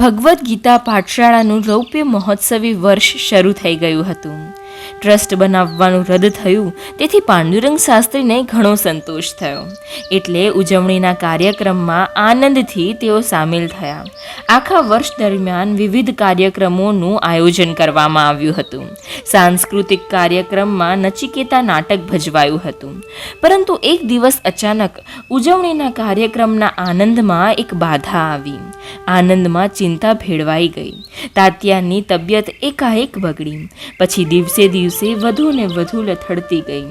ભગવદ્ ગીતા પાઠશાળાનું રૌપ્ય મહોત્સવી વર્ષ શરૂ થઈ ગયું હતું. ટ્રસ્ટ બનાવવાનું રદ થયું. તેથી પાંડુરંગ શાસ્ત્રીને ઘણો સંતોષ થયો. એટલે ઉજવણીના કાર્યક્રમમાં આનંદથી તેઓ સામેલ થયા. આખા વર્ષ દરમિયાન વિવિધ કાર્યક્રમોનું આયોજન કરવામાં આવ્યું હતું. સાંસ્કૃતિક કાર્યક્રમમાં નચિકેતા નાટક ભજવાયું હતું. પરંતુ એક દિવસ અચાનક ઉજવણીના કાર્યક્રમના આનંદમાં એક બાધા આવી. આનંદમાં ચિંતા ભેળવાઈ ગઈ. તાત્યાની તબિયત એકાએક બગડી. પછી દિવસે દિવસે વધુ ને વધુ લથડતી ગઈ.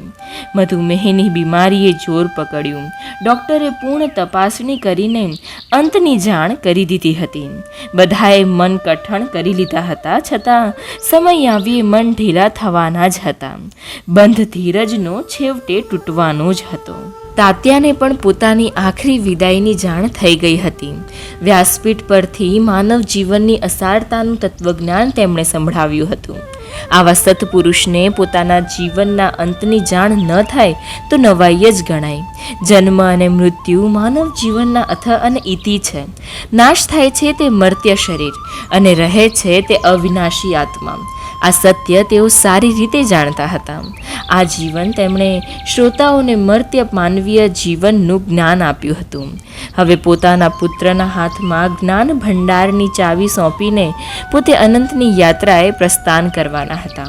મધુમેહની બીમારીએ જોર પકડ્યું. ડૉક્ટરે પૂર્ણ તપાસણી કરીને અંતની જાણ કરી દીધી હતી. બધાએ મન કઠણ કરી લીધા હતા, છતાં સમય આવીએ મન ઢીલા થવાના જ હતા. બંધ ધીરજનો છેવટે તૂટવાનો જ હતો. તાત્યાને પણ પોતાની આખરી વિદાયની જાણ થઈ ગઈ હતી. વ્યાસપીઠ પરથી માનવ જીવનની અસારતાનું તત્વજ્ઞાન તેમણે સંભળાવ્યું હતું. આવા સત્પુરુષને પોતાના જીવનના અંતની જાણ ન થાય તો નવાઈ જ ગણાય. જન્મ અને મૃત્યુ માનવ જીવનના અથ અને ઇતિ છે. નાશ થાય છે તે મર્ત્ય શરીર અને રહે છે તે અવિનાશી આત્મા. આ સત્ય તેઓ સારી રીતે જાણતા હતા. આ જીવન તેમણે શ્રોતાઓને મર્ત્ય માનવીય જીવનનું જ્ઞાન આપ્યું હતું. હવે પોતાના પુત્રના હાથમાં જ્ઞાન ભંડારની ચાવી સોંપીને પોતે અનંતની યાત્રાએ પ્રસ્થાન કરવાના હતા.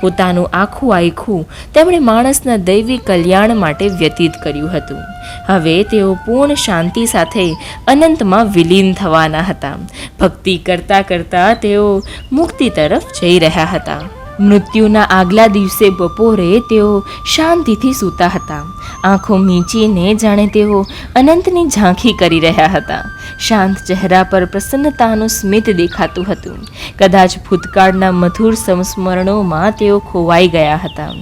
પોતાનું આખું આખું તેમણે માણસના દૈવી કલ્યાણ માટે વ્યતીત કર્યું હતું. હવે તેઓ પૂર્ણ શાંતિ સાથે અનંતમાં વિલીન થવાના હતા. ભક્તિ કરતાં કરતાં તેઓ મુક્તિ તરફ જઈ રહ્યા હતા. મૃત્યુના આગલા દિવસે બપોરે તેઓ શાંતિથી સૂતા હતા. આંખો મીંચીને જાણે તેઓ અનંતની ઝાંખી કરી રહ્યા હતા. શાંત ચહેરા પર પ્રસન્નતાનું સ્મિત દેખાતું હતું. કદાચ ભૂતકાળના મધુર સંસ્મરણોમાં તેઓ ખોવાઈ ગયા હતા.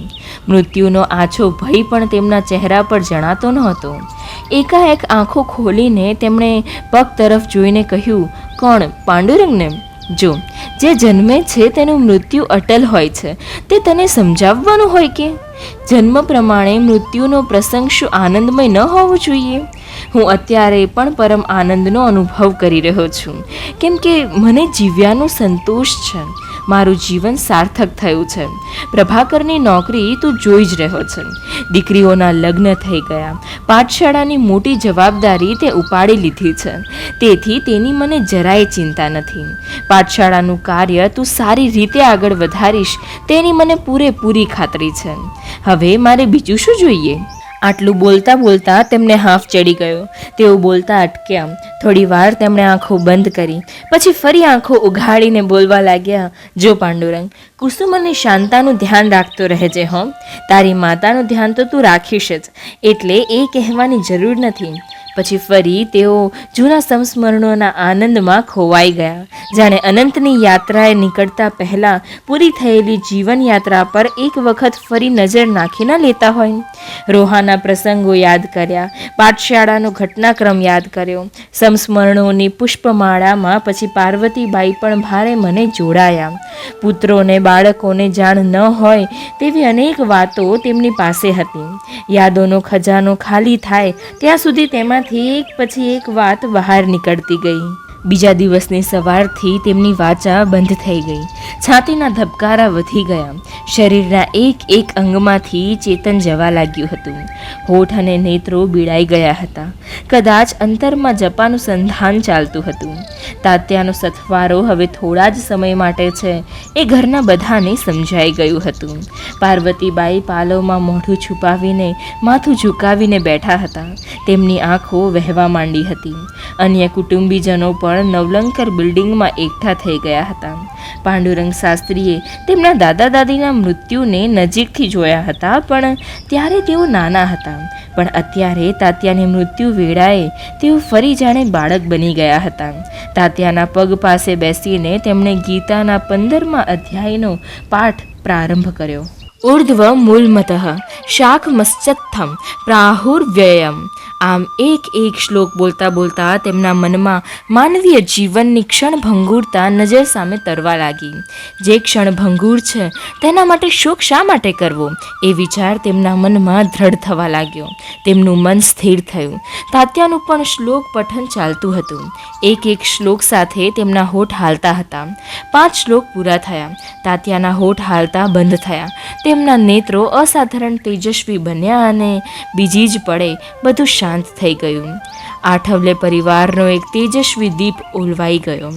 મૃત્યુનો આછો ભય પણ તેમના ચહેરા પર જણાતો નહોતો. એકાએક આંખો ખોલીને તેમણે પગ તરફ જોઈને કહ્યું, કોણ? પાંડુરંગને? જો, જે જન્મે છે તેનું મૃત્યુ અટલ હોય છે, તે તને સમજાવવાનું હોય કે? જન્મ પ્રમાણે મૃત્યુનો પ્રસંગ શું આનંદમય ન હોવો જોઈએ? હું અત્યારે પણ પરમ આનંદનો અનુભવ કરી રહ્યો છું. કેમ કે મને જીવ્યાનો સંતોષ છે. મારું જીવન સાર્થક થયું છે. પ્રભાકરની નોકરી તું જોઈ જ રહ્યો છે. દીકરીઓના લગ્ન થઈ ગયા. પાઠશાળાની મોટી જવાબદારી તે ઉપાડી લીધી છે. તેથી તેની મને જરાય ચિંતા નથી. પાઠશાળાનું કાર્ય તું સારી રીતે આગળ વધારીશ. તેની મને પૂરેપૂરી ખાતરી છે. હવે મારે બીજું શું જોઈએ? આટલું બોલતા બોલતા તેમને હાફ ચડી ગયો. તેઓ બોલતા અટક્યા. થોડી વાર તેમણે આંખો બંધ કરી. પછી ફરી આંખો ઉઘાડીને બોલવા લાગ્યા, જો પાંડુરંગ કુસુમ અને શાંતાનું ધ્યાન રાખતો રહેજે હો. તારી માતાનું ધ્યાન તો તું રાખીશ જ. એટલે એ કહેવાની જરૂર નથી. પછી ફરી તેઓ જૂના સંસ્મરણોના આનંદમાં ખોવાઈ ગયા. જાણે અનંતની યાત્રાએ નીકળતા પહેલાં પૂરી થયેલી જીવનયાત્રા પર એક વખત ફરી નજર નાખીને લેતા હોય. રોહાના પ્રસંગો યાદ કર્યા, પાઠશાળાનો ઘટનાક્રમ યાદ કર્યો, સંસ્મરણોની પુષ્પમાળામાં પછી પાર્વતીબાઈ પણ ભારે મને જોડાયા. પુત્રોને બાળકોને જાણ ન હોય તેવી અનેક વાતો તેમની પાસે હતી. યાદોનો ખજાનો ખાલી થાય ત્યાં સુધી તેમાંથી એક પછી એક વાત બહાર નીકળતી ગઈ. બીજા દિવસની સવારથી તેમની વાચા બંધ થઈ ગઈ. છાતીના ધબકારા વધી ગયા. શરીરના એક એક અંગમાંથી ચેતન જવા લાગ્યું હતું. હોઠ અને નેત્રો બીડાઈ ગયા હતા. કદાચ અંતરમાં જપાનું સંધાન ચાલતું હતું. તાત્યાનો સથવારો હવે થોડા જ સમય માટે છે. એ ઘરના બધાને સમજાઈ ગયું હતું. પાર્વતીબાઈ પાલવમાં મોઢું છુપાવીને, માથું ઝુકાવીને બેઠા હતા. તેમની આંખો વહેવા માંડી હતી. અન્ય કુટુંબીજનો પણ નવલંકર બિલ્ડિંગમાં એકઠા થઈ ગયા હતા. પાંડુરંગ શાસ્ત્રીએ તેમના દાદા દાદીના મૃત્યુને નજીકથી જોયા હતા, પણ ત્યારે તેઓ નાના હતા. પણ અત્યારે તાત્યાની મૃત્યુ વેળાએ તેઓ ફરી જાણે બાળક બની ગયા હતા. તાત્યાના પગ પાસે બેસીને તેમણે ગીતાના પંદરમા અધ્યાયનો પાઠ પ્રારંભ કર્યો. ઉર્ધ્વ મૂલમતઃ શાખમશ્ચત્થમ પ્રાહુર્વ્યયમ. આમ એક એક શ્લોક બોલતા બોલતા તેમના મનમાં માનવીય જીવનની ક્ષણભંગુરતા નજર સામે તરવા લાગી. જે ક્ષણભંગુર છે, તેના માટે શોક શા માટે કરવો? એ વિચાર તેમના મનમાં દ્રઢ થવા લાગ્યો. તેમનું મન સ્થિર થયું. તાત્યાનું પણ શ્લોક પઠન ચાલતું હતું. એક એક શ્લોક સાથે તેમના હોઠ હાલતા હતા. પાંચ શ્લોક પૂરા થયા. તાત્યાના હોઠ હાલતા બંધ થયા. તેમના નેત્રો અસાધારણ તેજસ્વી બન્યા અને બીજી જ પડે બધું શાંત થઈ ગયું. આઠવલે પરિવારનો એક તેજસ્વી દીપ ઓલવાઈ ગયો.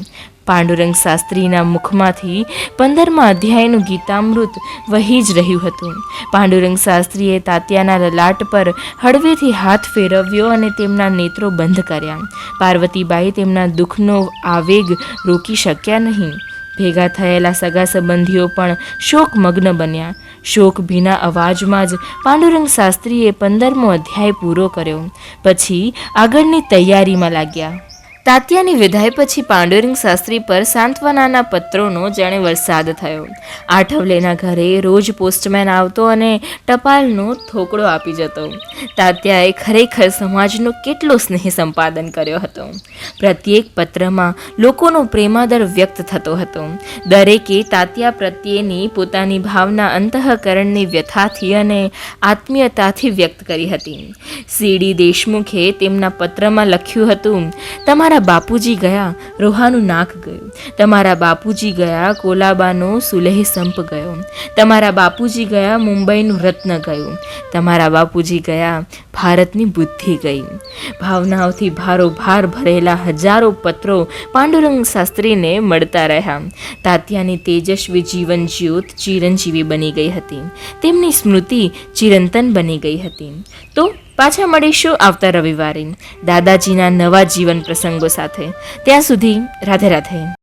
પાંડુરંગ શાસ્ત્રીના મુખમાંથી પંદરમા અધ્યાયનું ગીતામૃત વહી જ રહ્યું હતું. પાંડુરંગ શાસ્ત્રીએ તાત્યાના લલાટ પર હળવેથી હાથ ફેરવ્યો અને તેમના નેત્રો બંધ કર્યા. પાર્વતીબાઈ તેમના દુઃખનો આવેગ રોકી શક્યા નહીં. ભેગા થયેલા સગા સંબંધીઓ પણ શોકમગ્ન બન્યા. શોક ભીના અવાજમાં જ પાંડુરંગ શાસ્ત્રીએ પંદરમો અધ્યાય પૂરો કર્યો. પછી આગળની તૈયારીમાં લાગ્યા. તાત્યાની વિદાય પછી પાંડુરંગ શાસ્ત્રી પર સાંત્વનાના પત્રોનો જાણે વરસાદ થયો. આઠવલેના ઘરે રોજ પોસ્ટમેન આવતો અને ટપાલનો થોકડો આપી જતો. તાત્યાએ ખરેખર સમાજનો કેટલો સ્નેહ સંપાદન કર્યો હતો. પ્રત્યેક પત્રમાં લોકોનો પ્રેમાદર વ્યક્ત થતો હતો. દરેકે તાત્યા પ્રત્યેની પોતાની ભાવના અંતઃકરણની વ્યથાથી અને આત્મીયતાથી વ્યક્ત કરી હતી. સીડી દેશમુખે તેમના પત્રમાં લખ્યું હતું તમારા બાપુજી ગયા, રોહાનું નાક ગયું. તમારા બાપુજી ગયા, કોલાબાનો સુલેહ સંપ ગયો. તમારા બાપુજી ગયા, મુંબઈનું રત્ન ગયું. તમારા બાપુજી ગયા, ભારતની બુદ્ધિ ગઈ. ભાવનાઓથી ભારોભાર ભરેલા હજારો પત્રો પાંડુરંગ શાસ્ત્રીને મળતા રહ્યા. તાત્યાની તેજસ્વી જીવન જ્યોત ચિરંજીવી બની ગઈ હતી. તેમની સ્મૃતિ ચિરંતન બની ગઈ હતી. તો પાછા મળીશું આવતા રવિવારે. દાદાજીના નવા જીવન પ્રસંગો સાથે. ત્યાં સુધી રાધે રાધે.